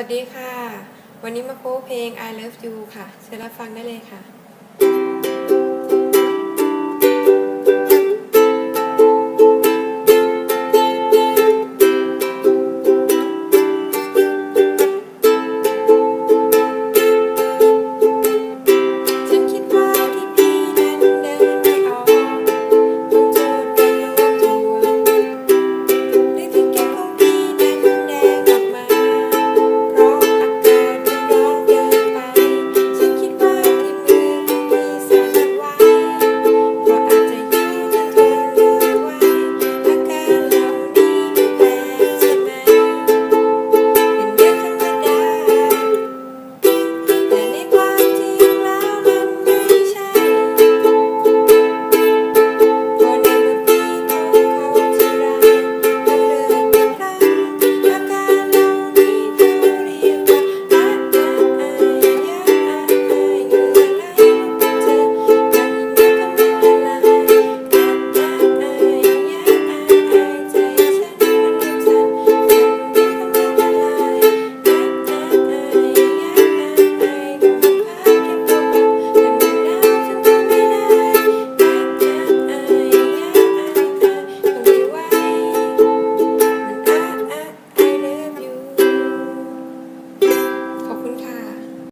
วัสดีค่ะ วันนี้มาโค้เพลง I Love You ค่ะ เชิญรับฟังได้เลยค่ะ